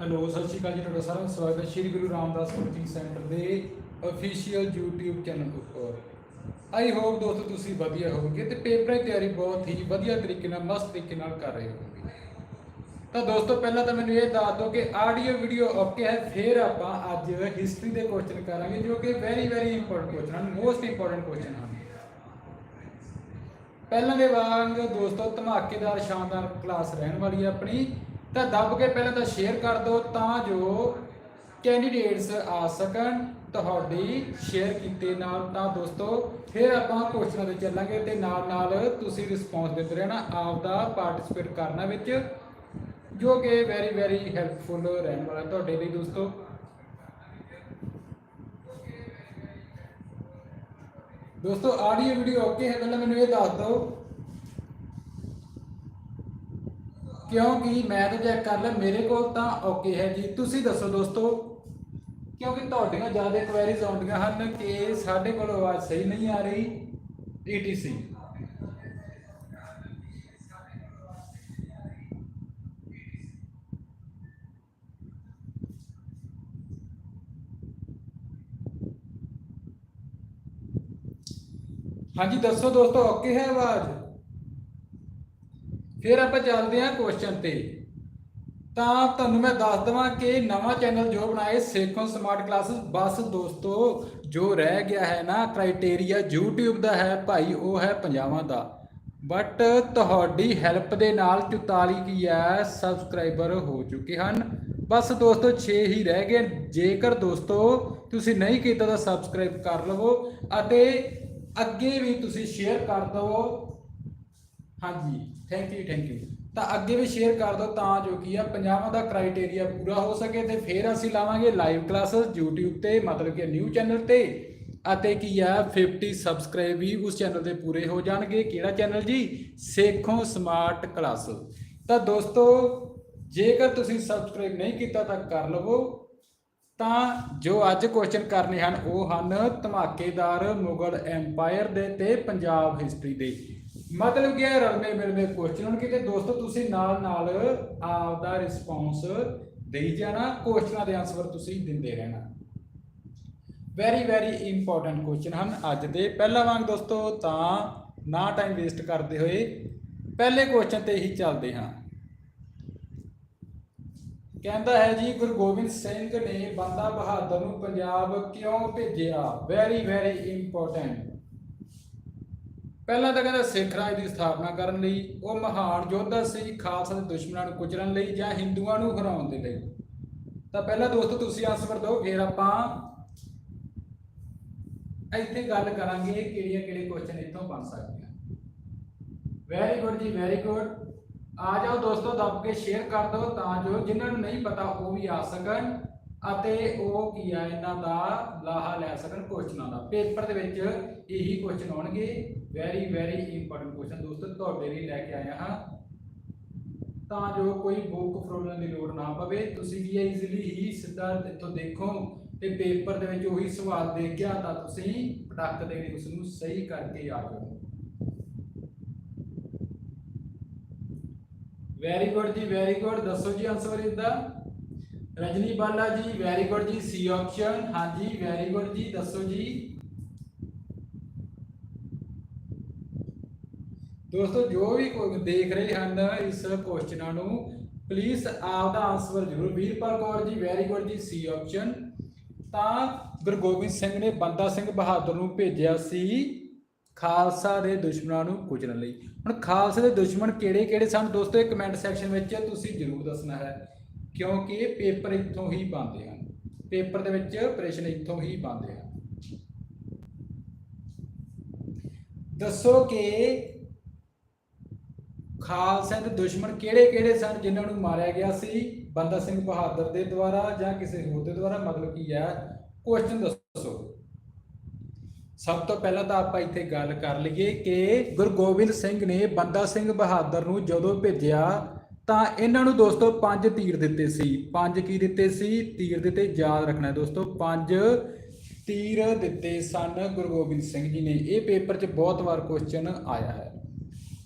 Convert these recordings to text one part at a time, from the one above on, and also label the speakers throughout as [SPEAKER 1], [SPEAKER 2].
[SPEAKER 1] Hello, ਸਤਿ ਸ਼੍ਰੀ ਅਕਾਲ ਜੀ, ਤੁਹਾਡਾ ਸਾਰਿਆਂ ਸਵਾਗਤ ਹੈ ਸ਼੍ਰੀ ਗੁਰੂ ਰਾਮਦਾਸ ਕੋਚਿੰਗ ਸੈਂਟਰ ਦੇ ਅਫੀਸ਼ੀਅਲ YouTube ਚੈਨਲ ਉੱਪਰ। ਆਈ ਹੋਪ ਦੋਸਤੋ ਤੁਸੀਂ ਵਧੀਆ ਹੋਵੋਗੇ ਤੇ ਪੇਪਰਾਂ ਦੀ ਤਿਆਰੀ ਬਹੁਤ ਹੀ ਵਧੀਆ ਤਰੀਕੇ ਨਾਲ, ਮਸਤ ਤਰੀਕੇ ਨਾਲ ਕਰ ਰਹੇ ਹੋਵੋਗੇ। ਤਾਂ ਦੋਸਤੋ, ਪਹਿਲਾਂ ਤਾਂ ਮੈਨੂੰ ਇਹ ਦੱਸ ਦਿਓ ਕਿ ਆਡੀਓ ਵੀਡੀਓ ਓਕੇ ਹੈ, ਫਿਰ ਆਪਾਂ ਅੱਜ ਹਿਸਟਰੀ ਦੇ ਕੁਐਸਚਨ ਕਰਾਂਗੇ, ਜੋ ਕਿ ਵੈਰੀ ਵੈਰੀ ਇੰਪੋਰਟੈਂਟ ਕੁਐਸਚਨ ਹਨ ਮੋਸਟ ਇੰਪੋਰਟੈਂਟ ਕੁਐਸਚਨ ਹਨ। ਪਹਿਲਾਂ ਦੇ ਵਾਂਗ ਦੋਸਤੋ, ਧਮਾਕੇਦਾਰ, ਸ਼ਾਨਦਾਰ ਕਲਾਸ ਰਹਿਣ ਵਾਲੀ ਹੈ ਆਪਣੀ। ਤਾਂ ਦੱਬ ਕੇ ਪਹਿਲਾਂ ਤਾਂ ਸ਼ੇਅਰ ਕਰ ਦਿਓ ਤਾਂ ਜੋ ਕੈਂਡੀਡੇਟਸ ਆ ਸਕਣ। ਤੁਹਾਡੀ ਸ਼ੇਅਰ ਕੀਤੇ ਨਾਲ ਤਾਂ ਦੋਸਤੋ, ਫਿਰ ਆਪਾਂ ਕੁਐਸਚਨਾਂ ਤੇ ਚੱਲਾਂਗੇ ਤੇ ਨਾਲ ਨਾਲ ਤੁਸੀਂ ਰਿਸਪੌਂਸ ਦਿੰਦੇ ਰਹਿਣਾ ਆਪ ਦਾ ਪਾਰਟਿਸਿਪੇਟ ਕਰਨਾ ਵਿੱਚ, ਜੋ ਕਿ ਵੈਰੀ ਵੈਰੀ ਹੈਲਪਫੁਲ ਰਹਿਣ ਵਾਲਾ ਤੁਹਾਡੇ ਲਈ ਦੋਸਤੋ। ਦੋਸਤੋ ਆਡੀਓ ਵੀਡੀਓ ਓਕੇ ਹੈ, ਪਹਿਲਾਂ ਮੈਨੂੰ ਇਹ ਦੱਸ ਦਿਓ ਕਿਉਂਕਿ ਮੈਂ ਤਾਂ ਚੈੱਕ ਕਰ ਲਿਆ, ਮੇਰੇ ਕੋਲ ਤਾਂ ਓਕੇ ਹੈ ਜੀ। ਤੁਸੀਂ ਦੱਸੋ ਦੋਸਤੋ, ਕਿਉਂਕਿ ਤੁਹਾਡੀਆਂ ਜ਼ਿਆਦਾ ਕੁਐਰੀਜ਼ ਆਉਂਦੀਆਂ ਹਨ ਕਿ ਸਾਡੇ ਕੋਲ ਆਵਾਜ਼ ਸਹੀ ਨਹੀਂ ਆ ਰਹੀ ETC ਹਾਂਜੀ, ਦੱਸੋ ਦੋਸਤੋ ਓਕੇ ਹੈ ਆਵਾਜ਼? ਫਿਰ ਆਪਾਂ ਚੱਲਦੇ ਹਾਂ ਕੁਐਸਚਨ ਤੇ। ਤਾਂ ਤੁਹਾਨੂੰ ਮੈਂ ਦੱਸ ਦਵਾਂ ਕਿ ਨਵਾਂ ਚੈਨਲ ਜੋ ਬਣਾਏ ਸੇਖੋਂ ਸਮਾਰਟ ਕਲਾਸਿਸ ਬਸ ਦੋਸਤੋ, ਜੋ ਰਹਿ ਗਿਆ ਹੈ ਨਾ ਕ੍ਰਾਈਟੇਰੀਆ YouTube ਦਾ ਹੈ ਭਾਈ, ਉਹ ਹੈ ਪੰਜਾਬਾਂ ਦਾ। ਬਟ ਤੁਹਾਡੀ ਹੈਲਪ ਦੇ ਨਾਲ 44 ਕੀ ਹੈ ਸਬਸਕ੍ਰਾਈਬਰ ਹੋ ਚੁੱਕੇ ਹਨ। ਬਸ ਦੋਸਤੋ 6 ਹੀ ਰਹਿ ਗਏ। ਜੇਕਰ ਦੋਸਤੋ ਤੁਸੀਂ ਨਹੀਂ ਕੀਤਾ ਤਾਂ ਸਬਸਕ੍ਰਾਈਬ ਕਰ ਲਵੋ ਅਤੇ ਅੱਗੇ ਵੀ ਤੁਸੀਂ ਸ਼ੇਅਰ ਕਰ ਦਿਓ ਹਾਂਜੀ ਥੈਂਕ ਯੂ ਥੈਂਕ ਯੂ ਤਾਂ ਅੱਗੇ ਵੀ ਸ਼ੇਅਰ ਕਰ ਦਿਓ ਤਾਂ ਜੋ ਕੀ ਆ ਪੰਜਾਬਾਂ ਦਾ ਕ੍ਰਾਈਟੇਰੀਆ ਪੂਰਾ ਹੋ ਸਕੇ ਤੇ ਫਿਰ ਅਸੀਂ ਲਾਵਾਂਗੇ ਲਾਈਵ ਕਲਾਸਸ YouTube ਤੇ, ਮਤਲਬ ਕਿ ਨਿਊ ਚੈਨਲ ਤੇ। ਅਤੇ ਕੀ ਆ 50 ਸਬਸਕ੍ਰਾਈਬ ਵੀ ਉਸ ਚੈਨਲ ਤੇ ਪੂਰੇ ਹੋ ਜਾਣਗੇ। ਕਿਹੜਾ ਚੈਨਲ ਜੀ? ਸੇਖੋਂ ਸਮਾਰਟ ਕਲਾਸ ਤਾਂ ਦੋਸਤੋ, ਜੇਕਰ ਤੁਸੀਂ ਸਬਸਕ੍ਰਾਈਬ ਨਹੀਂ ਕੀਤਾ ਤਾਂ ਕਰ ਲਵੋ। ਤਾਂ ਜੋ ਅੱਜ ਕੁਐਸਚਨ ਕਰਨੇ ਹਨ, ਉਹ ਹਨ ਧਮਾਕੇਦਾਰ ਮੁਗਲ ਐਮਪਾਇਰ ਦੇ ਤੇ ਪੰਜਾਬ ਹਿਸਟਰੀ ਦੇ। ਮਤਲਬ ਕਿ ਇਹ ਰਲਵੇਂ ਮਿਲਵੇਂ ਕੁਐਸਚਨ ਹੋਣਗੇ ਤੇ ਦੋਸਤੋ ਤੁਸੀਂ ਨਾਲ ਨਾਲ ਆਪ ਦਾ ਰਿਸਪੌਂਸ ਦੇਈ ਜਾਣਾ ਕੁਐਸਚਨਾਂ ਦੇ ਆਨਸਰ ਤੁਸੀਂ ਦਿੰਦੇ ਰਹਿਣਾ। ਵੈਰੀ ਵੈਰੀ ਇੰਪੋਰਟੈਂਟ ਕੁਐਸਚਨ ਹਨ ਅੱਜ ਦੇ। ਪਹਿਲਾ ਵਾਂਗ ਦੋਸਤੋ ਤਾਂ ਨਾ ਟਾਈਮ ਵੇਸਟ ਕਰਦੇ ਹੋਏ ਪਹਿਲੇ ਕੁਐਸਚਨ ਤੇ ਹੀ ਚੱਲਦੇ ਹਾਂ। ਕਹਿੰਦਾ ਹੈ ਜੀ, ਗੁਰੂ ਗੋਬਿੰਦ ਸਿੰਘ ਨੇ ਬੰਦਾ ਬਹਾਦਰ ਨੂੰ ਪੰਜਾਬ ਕਿਉਂ ਭੇਜਿਆ? ਵੈਰੀ ਵੈਰੀ ਇੰਪੋਰਟੈਂਟ ਪਹਿਲਾਂ ਤਾਂ ਕਹਿੰਦਾ ਸਿੱਖ ਰਾਜ ਦੀ ਸਥਾਪਨਾ ਕਰਨ ਲਈ, ਉਹ ਮਹਾਨ ਯੋਧਾ ਸੀ, ਖਾਲਸਾ ਦੇ ਦੁਸ਼ਮਣਾਂ ਨੂੰ ਕੁਚਲਣ ਲਈ ਜਾਂ ਹਿੰਦੂਆਂ ਨੂੰ ਹਰਾਉਣ ਦੇ ਲਈ। ਤਾਂ ਪਹਿਲਾਂ ਦੋਸਤੋ ਤੁਸੀਂ ਆਨਸਰ ਦਿਓ, ਫਿਰ ਆਪਾਂ ਇੱਥੇ ਗੱਲ ਕਰਾਂਗੇ ਕਿਹੜੀਆਂ ਕਿਹੜੇ ਕੁਐਸਚਨ ਇੱਥੋਂ ਬਣ ਸਕਦੇ ਆ। ਵੈਰੀ ਗੁੱਡ ਜੀ ਵੈਰੀ ਗੁੱਡ ਆ ਜਾਓ ਦੋਸਤੋ, ਦੱਬ ਕੇ ਸ਼ੇਅਰ ਕਰ ਦਿਓ, ਤਾਂ ਜੋ ਜਿਨ੍ਹਾਂ ਨੂੰ ਨਹੀਂ ਪਤਾ ਉਹ ਵੀ ਆ ਸਕਣ ਅਤੇ ਉਹ ਕੀ ਆ, ਇਹਨਾਂ ਦਾ ਲਾਹਾ ਲੈ ਸਕਣ ਕੁਐਸਚਨਾਂ ਦਾ। ਪੇਪਰ ਦੇ ਵਿੱਚ ਇਹੀ ਕੁਐਸਚਨ ਆਉਣਗੇ। ਵੈਰੀ ਵੈਰੀ ਇੰਪੋਰਟੈਂਟ ਕੁਐਸਚਨ ਦੋਸਤੋ, ਤੁਹਾਡੇ ਲਈ ਲੈ ਕੇ ਆਇਆ ਹਾਂ। ਤਾਂ ਜੋ ਕੋਈ ਬੁੱਕ ਫਰੋਲਣ ਦੀ ਲੋੜ ਨਾ ਪਵੇ, ਤੁਸੀਂ ਵੀ ਈਜ਼ੀਲੀ ਹੀ ਸਿੱਧਾ ਇੱਥੋਂ ਦੇਖੋ ਤੇ ਪੇਪਰ ਦੇ ਵਿੱਚ ਉਹੀ ਸਵਾਲ ਦੇਖ ਗਿਆ ਤਾਂ ਤੁਸੀਂ ਪਟਕ ਦੇ ਉਸ ਨੂੰ ਸਹੀ ਕਰਕੇ ਆ ਜਾਓ। ਵੈਰੀ ਗੁੱਡ ਜੀ ਵੈਰੀ ਗੁੱਡ ਦੱਸੋ ਜੀ ਆਨਸਰ ਇਹਦਾ। ਰਜਨੀ ਬਾਲਾ ਜੀ ਵੈਰੀ ਗੁੱਡ ਜੀ। ਸੀ ਆਪਸ਼ਨ ਹਾਂਜੀ ਵੈਰੀ ਗੁੱਡ ਜੀ। ਦੱਸੋ ਜੀ। ਦੋਸਤੋ, ਜੋ ਵੀ ਦੇਖ ਰਹੇ ਹਨ ਇਸ ਕੁਐਸਚਨਾਂ ਨੂੰ ਪਲੀਜ਼ ਆਪ ਦਾ ਆਨਸਰ ਜ਼ਰੂਰ ਵੀਰਪਾਲ ਕੌਰ ਜੀ ਵੈਰੀ ਗੁੱਡ ਜੀ ਸੀ ਆਪਸ਼ਨ ਤਾਂ ਗੁਰੂ ਗੋਬਿੰਦ ਸਿੰਘ ਨੇ ਬੰਦਾ ਸਿੰਘ ਬਹਾਦਰ ਨੂੰ ਭੇਜਿਆ ਸੀ ਖਾਲਸਾ ਦੇ ਦੁਸ਼ਮਣਾਂ ਨੂੰ ਕੁਚਲਣ ਲਈ। ਹੁਣ ਖਾਲਸਾ ਦੇ ਦੁਸ਼ਮਣ ਕਿਹੜੇ ਕਿਹੜੇ ਸਨ? ਦੋਸਤੋ ਇਹ ਕਮੈਂਟ ਸੈਕਸ਼ਨ ਵਿੱਚ ਤੁਸੀਂ ਜ਼ਰੂਰ ਦੱਸਣਾ ਹੈ, ਕਿਉਂਕਿ ਇਹ ਪੇਪਰ ਇੱਥੋਂ ਹੀ ਬਣਦੇ ਹਨ। ਪੇਪਰ ਦੇ ਵਿੱਚ ਪ੍ਰਸ਼ਨ ਇੱਥੋਂ ਹੀ ਬਣਦੇ ਹਨ। ਦੱਸੋ ਕਿ ਖਾਲਸੇ ਦੇ ਦੁਸ਼ਮਣ ਕਿਹੜੇ ਕਿਹੜੇ ਸਨ ਜਿਨ੍ਹਾਂ ਨੂੰ ਮਾਰਿਆ ਗਿਆ ਸੀ? ਬੰਦਾ ਸਿੰਘ ਬਹਾਦਰ ਦੇ ਦੁਆਰਾ ਜਾਂ ਕਿਸੇ ਹੋਰ ਦੇ ਦੁਆਰਾ? ਮਤਲਬ ਕੀ ਹੈ? ਕੁਐਸਚਨ ਦੱਸੋ। ਸਭ ਤੋਂ ਪਹਿਲਾਂ ਤਾਂ ਆਪਾਂ ਇੱਥੇ ਗੱਲ ਕਰ ਲਈਏ ਕਿ ਗੁਰੂ ਗੋਬਿੰਦ ਸਿੰਘ ਨੇ ਬੰਦਾ ਸਿੰਘ ਬਹਾਦਰ ਨੂੰ ਜਦੋਂ ਭੇਜਿਆ ਤਾਂ ਇਹਨਾਂ ਨੂੰ ਦੋਸਤੋ ਪੰਜ ਤੀਰ ਦਿੱਤੇ ਸੀ। ਪੰਜ ਕੀ ਦਿੱਤੇ ਸੀ? ਤੀਰ ਦਿੱਤੇ, ਯਾਦ ਰੱਖਣਾ ਦੋਸਤੋ। ਪੰਜ ਤੀਰ ਦਿੱਤੇ ਸਨ ਗੁਰੂ ਗੋਬਿੰਦ ਸਿੰਘ ਜੀ ਨੇ। ਇਹ ਪੇਪਰ 'ਚ ਬਹੁਤ ਵਾਰ ਕੁਐਸਚਨ ਆਇਆ ਹੈ।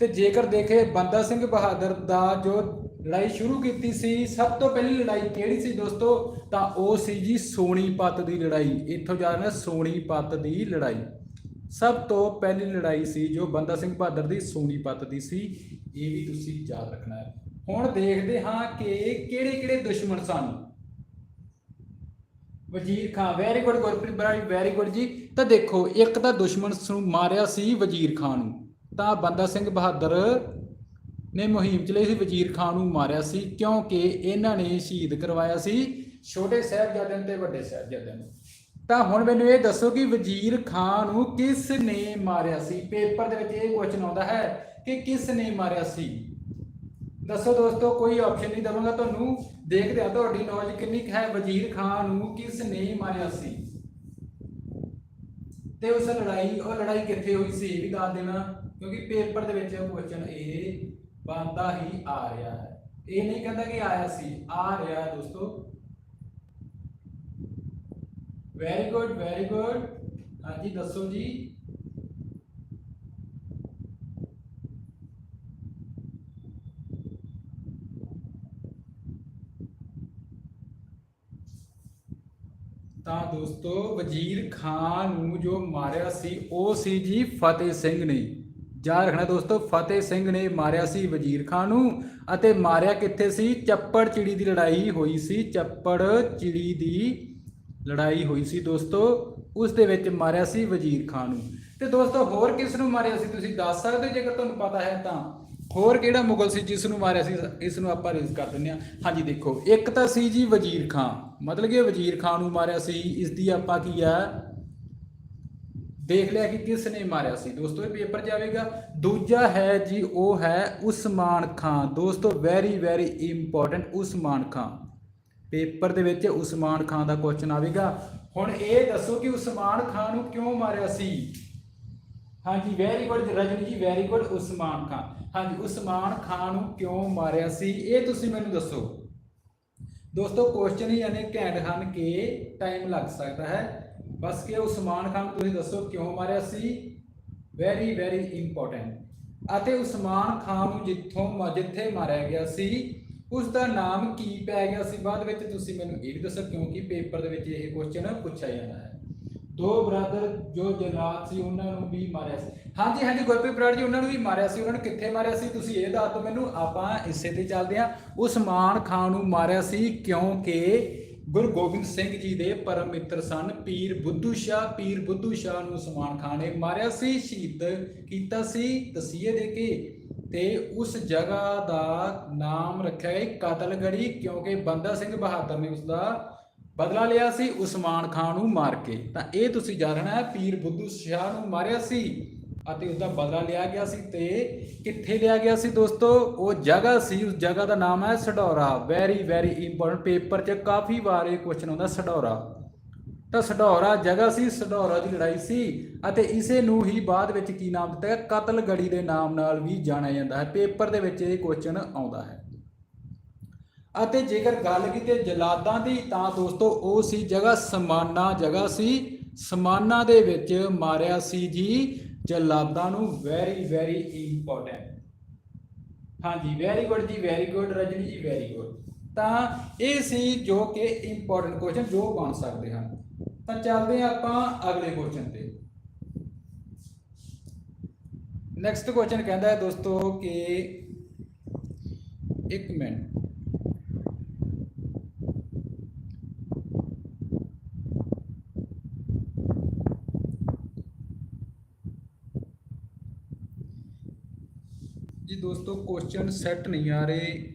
[SPEAKER 1] ਤੇ ਜੇਕਰ ਦੇਖੇ ਬੰਦਾ ਸਿੰਘ ਬਹਾਦਰ ਦਾ ਜੋ ਲੜਾਈ ਸ਼ੁਰੂ ਕੀਤੀ ਸੀ, ਸਭ ਤੋਂ ਪਹਿਲੀ ਲੜਾਈ ਕਿਹੜੀ ਸੀ ਦੋਸਤੋ? ਤਾਂ ਉਹ ਸੀ ਜੀ ਸੋਨੀਪਤ ਦੀ ਲੜਾਈ। ਇੱਥੋਂ ਜਾਣਾ ਸੋਨੀਪਤ ਦੀ ਲੜਾਈ। ਸਭ ਤੋਂ ਪਹਿਲੀ ਲੜਾਈ ਸੀ ਜੋ ਬੰਦਾ ਸਿੰਘ ਬਹਾਦਰ ਦੀ ਸੋਨੀਪਤ ਦੀ ਸੀ। ਇਹ ਵੀ ਤੁਸੀਂ ਯਾਦ ਰੱਖਣਾ ਹੈ। ਹੁਣ ਦੇਖਦੇ ਹਾਂ ਕਿ ਕਿਹੜੇ ਕਿਹੜੇ ਦੁਸ਼ਮਣ ਸਨ। Wazir Khan very good Gurpreet Brari very good ਜੀ। ਤਾਂ ਦੇਖੋ, ਇੱਕ ਤਾਂ ਦੁਸ਼ਮਣ ਨੂੰ ਮਾਰਿਆ ਸੀ ਵਜ਼ੀਰ ਖਾਨ ਨੂੰ। ਤਾਂ ਬੰਦਾ ਸਿੰਘ ਬਹਾਦਰ ਨੇ ਮੁਹਿੰਮ ਚਲਾਈ ਸੀ, ਵਜ਼ੀਰ ਖਾਨ ਨੂੰ ਮਾਰਿਆ ਸੀ, ਕਿਉਂਕਿ ਇਹਨਾਂ ਨੇ ਸ਼ਹੀਦ ਕਰਵਾਇਆ ਸੀ ਛੋਟੇ ਸਾਹਿਬਜ਼ਾਦਿਆਂ ਤੇ ਵੱਡੇ ਸਾਹਿਬਜ਼ਾਦਿਆਂ ਨੂੰ। ਤਾਂ ਹੁਣ ਮੈਨੂੰ ਇਹ ਦੱਸੋ ਕਿ ਵਜ਼ੀਰ ਖਾਨ ਨੂੰ ਕਿਸ ਨੇ ਮਾਰਿਆ ਸੀ? ਪੇਪਰ ਦੇ ਵਿੱਚ ਇਹ ਕੁਐਸਚਨ ਆਉਂਦਾ ਹੈ ਕਿ ਕਿਸ ਨੇ ਮਾਰਿਆ ਸੀ? ਦੱਸੋ ਦੋਸਤੋ, ਕੋਈ ਆਪਸ਼ਨ ਨਹੀਂ ਦਵਾਂਗਾ ਤੁਹਾਨੂੰ। ਦੇਖਦੇ ਆ ਤੁਹਾਡੀ ਨੌਲੇਜ ਕਿੰਨੀ ਕੁ ਹੈ। ਵਜ਼ੀਰ ਖਾਨ ਨੂੰ ਕਿਸ ਨੇ ਮਾਰਿਆ ਸੀ? ਤੇ ਉਸ ਲੜਾਈ, ਉਹ ਲੜਾਈ ਕਿੱਥੇ ਹੋਈ ਸੀ? ਇਹ ਵੀ ਦੱਸ ਦੇਣਾ। ਕਿਉਂਕਿ ਪੇਪਰ ਦੇ ਵਿੱਚ ਕੁਐਸਚਨ ਇਹ ਬੰਦਾ ਹੀ ਆ ਰਿਹਾ ਹੈ। ਇਹ ਨਹੀਂ ਕਹਿੰਦਾ ਕਿ ਆਇਆ ਸੀ। ਆ ਰਿਹਾ ਹੈ ਦੋਸਤੋ। ਵੈਰੀ ਗੁੱਡ ਵੈਰੀ ਗੁੱਡ ਹਾਂਜੀ, ਦੱਸੋ ਜੀ। ਤਾਂ ਦੋਸਤੋ ਵਜ਼ੀਰ ਖਾਨ ਨੂੰ ਜੋ ਮਾਰਿਆ ਸੀ, ਉਹ ਸੀ ਜੀ ਫਤਿਹ ਸਿੰਘ ਨੇ। ਯਾਦ ਰੱਖਣਾ ਦੋਸਤੋ, ਫਤਿਹ ਸਿੰਘ ਨੇ ਮਾਰਿਆ ਸੀ ਵਜ਼ੀਰ ਖਾਨ ਨੂੰ ਅਤੇ ਮਾਰਿਆ ਕਿੱਥੇ ਸੀ? ਚੱਪੜ ਚਿੜੀ ਦੀ ਲੜਾਈ ਹੋਈ ਸੀ, ਚੱਪੜ ਚਿੜੀ ਦੀ ਲੜਾਈ ਹੋਈ ਸੀ ਦੋਸਤੋ, ਉਸ ਦੇ ਵਿੱਚ ਮਾਰਿਆ ਸੀ ਵਜ਼ੀਰ ਖਾਨ ਨੂੰ। ਤੇ ਦੋਸਤੋ, ਹੋਰ ਕਿਸ ਨੂੰ ਮਾਰਿਆ ਸੀ ਤੁਸੀਂ ਦੱਸ ਸਕਦੇ ਹੋ? ਜੇਕਰ ਤੁਹਾਨੂੰ ਪਤਾ ਹੈ ਤਾਂ। ਹੋਰ ਕਿਹੜਾ ਮੁਗਲ ਸੀ ਜਿਸ ਨੂੰ ਮਾਰਿਆ ਸੀ? ਇਸ ਨੂੰ ਆਪਾਂ ਰੇਜ਼ ਕਰ ਦਿੰਦੇ ਹਾਂ। ਹਾਂਜੀ, ਦੇਖੋ, ਇੱਕ ਤਾਂ ਸੀ ਜੀ ਵਜ਼ੀਰ ਖਾਨ। ਮਤਲਬ ਕਿ ਵਜ਼ੀਰ ਖਾਨ ਨੂੰ ਮਾਰਿਆ ਸੀ। ਇਸ ਦੀ ਆਪਾਂ ਕੀ ਆ? ਦੇਖ ਲਿਆ ਕਿ ਕਿਸ ਨੇ ਮਾਰਿਆ ਸੀ। ਦੋਸਤੋ, ਇਹ ਪੇਪਰ ਜਾਵੇਗਾ। ਦੂਜਾ ਹੈ ਜੀ, ਉਹ ਹੈ ਉਸਮਾਨ ਖਾਨ। ਦੋਸਤੋ very very important Usman Khan. Paper ਦੇ ਵਿੱਚ ਉਸਮਾਨ ਖਾਨ ਦਾ ਕੁਐਸਚਨ ਆਵੇਗਾ। ਹੁਣ ਇਹ ਦੱਸੋ ਕਿ ਉਸਮਾਨ ਖਾਨ ਨੂੰ ਕਿਉਂ ਮਾਰਿਆ ਸੀ? ਹਾਂਜੀ very good Rajni ji very good Usman Khan. ਹਾਂਜੀ, ਉਸਮਾਨ ਖਾਨ ਨੂੰ ਕਿਉਂ ਮਾਰਿਆ ਸੀ? ਇਹ ਤੁਸੀਂ ਮੈਨੂੰ ਦੱਸੋ। ਦੋਸਤੋ ਕੁਐਸਚਨ ਹੀ ਯਾਨੀ ਘੈਂਟ ਹਨ ਕਿ ਟਾਈਮ ਲੱਗ ਸਕਦਾ ਹੈ। ਬਸ ਕਿ ਉਸਮਾਨ ਖਾਨ ਨੂੰ ਤੁਸੀਂ ਦੱਸੋ ਕਿਉਂ ਮਾਰਿਆ ਸੀ ਵੈਰੀ ਵੈਰੀ ਇੰਪੋਰਟੈਂਟ ਅਤੇ ਉਸਮਾਨ ਖਾਨ ਨੂੰ ਜਿੱਥੋਂ ਜਿੱਥੇ ਮਾਰਿਆ ਗਿਆ ਸੀ ਉਸ ਦਾ ਨਾਮ ਕੀ ਪੈ ਗਿਆ ਸੀ ਬਾਅਦ ਵਿੱਚ ਤੁਸੀਂ ਮੈਨੂੰ ਇਹ ਵੀ ਦੱਸੋ ਕਿਉਂਕਿ ਪੇਪਰ ਦੇ ਵਿੱਚ ਇਹ ਕੁਐਸਚਨ ਪੁੱਛਿਆ ਜਾਂਦਾ ਹੈ ਦੋ ਬ੍ਰਦਰ ਜੋ ਜਲਾਦ ਸੀ ਉਹਨਾਂ ਨੂੰ ਵੀ ਮਾਰਿਆ ਸੀ ਹਾਂਜੀ ਹਾਂਜੀ ਗੁਰਪ੍ਰੀਤ ਬਰਾੜ ਜੀ ਉਹਨਾਂ ਨੂੰ ਵੀ ਮਾਰਿਆ ਸੀ ਉਹਨਾਂ ਨੂੰ ਕਿੱਥੇ ਮਾਰਿਆ ਸੀ ਤੁਸੀਂ ਇਹ ਦੱਸ ਦਿਓ ਮੈਨੂੰ ਆਪਾਂ ਇਸੇ ਤੇ ਚੱਲਦੇ ਹਾਂ ਉਸਮਾਨ ਖਾਨ ਨੂੰ ਮਾਰਿਆ ਸੀ ਕਿਉਂਕਿ ਗੁਰੂ ਗੋਬਿੰਦ ਸਿੰਘ ਜੀ ਦੇ ਪਰਮ ਮਿੱਤਰ ਸਨ। ਪੀਰ ਬੁੱਧੂ ਸ਼ਾਹ, ਪੀਰ ਬੁੱਧੂ ਸ਼ਾਹ ਨੂੰ ਉਸਮਾਨ ਖਾਨ ਨੇ ਮਾਰਿਆ ਸੀ, ਸ਼ਹੀਦ ਕੀਤਾ ਸੀ ਤਸੀਹੇ ਦੇ ਕੇ ਤੇ ਉਸ ਜਗ੍ਹਾ ਦਾ ਨਾਮ ਰੱਖਿਆ ਗਿਆ ਕਤਲਗੜੀ, ਕਿਉਂਕਿ ਬੰਦਾ ਸਿੰਘ ਬਹਾਦਰ ਨੇ ਉਸ ਦਾ ਬਦਲਾ ਲਿਆ ਸੀ ਉਸਮਾਨ ਖਾਨ ਨੂੰ ਮਾਰ ਕੇ। ਤਾਂ ਇਹ ਤੁਸੀਂ ਜਾਣਨਾ ਹੈ, ਪੀਰ ਬੁੱਧੂ ਸ਼ਾਹ ਨੂੰ ਮਾਰਿਆ ਸੀ। ਅਤੇ ਉਸ ਬਦਲਾ ਲਿਆ ਗਿਆ ਸੀ ਤੇ ਕਿੱਥੇ ਲਿਆ ਗਿਆ ਸੀ ਦੋਸਤੋ? ਉਹ ਜਗ੍ਹਾ ਸੀ, ਉਸ ਜਗ੍ਹਾ ਦਾ ਨਾਮ ਹੈ Sadhaura. Very very important paper 'ਚ ਕਾਫੀ ਵਾਰ ਇਹ ਕੁਐਸਚਨ ਆਉਂਦਾ, ਸਡੌਰਾ। ਤਾਂ ਸਡੌਰਾ ਜਗ੍ਹਾ ਸੀ, ਸਡੌਰਾ ਦੀ ਲੜਾਈ ਸੀ ਅਤੇ ਇਸੇ ਨੂੰ ਹੀ ਬਾਅਦ ਵਿੱਚ ਕੀ ਨਾਮ ਦਿੱਤਾ ਗਿਆ? ਕਤਲਗੜੀ ਦੇ ਨਾਮ ਨਾਲ ਵੀ ਜਾਣਿਆ ਜਾਂਦਾ ਹੈ। ਪੇਪਰ ਦੇ ਵਿੱਚ ਇਹ ਕੁਐਸਚਨ ਆਉਂਦਾ ਹੈ। ਅਤੇ ਜੇਕਰ ਗੱਲ ਕੀਤੀ ਜਲਾਦਾਂ ਦੀ, ਤਾਂ ਦੋਸਤੋ ਉਹ ਸੀ ਜਗ੍ਹਾ, ਸਮਾਨਾ ਜਗ੍ਹਾ ਸੀ। ਸਮਾਨਾ ਦੇ ਵਿੱਚ ਮਾਰਿਆ ਸੀ ਜੀ ਜਲਾਦਾਂ ਨੂੰ ਵੈਰੀ ਵੈਰੀ ਇੰਪੋਰਟੈਂਟ ਹਾਂਜੀ ਵੈਰੀ ਗੁੱਡ ਜੀ very good Rajni ji very good ਤਾਂ ਇਹ ਸੀ ਜੋ ਕਿ ਇੰਪੋਰਟੈਂਟ ਕੁਐਸਚਨ ਜੋ ਬਣ ਸਕਦੇ ਹਨ। ਤਾਂ ਚੱਲਦੇ ਹਾਂ ਆਪਾਂ ਅਗਲੇ ਕੁਐਸਚਨ ਤੇ। ਨੈਕਸਟ ਕੁਐਸਚਨ ਕਹਿੰਦਾ ਹੈ ਦੋਸਤੋ ਕਿ ਇੱਕ ਮਿੰਟ ਜੀ ਦੋਸਤੋ ਕੁਐਸਚਨ ਸੈੱਟ ਨਹੀਂ ਆ ਰਹੇ।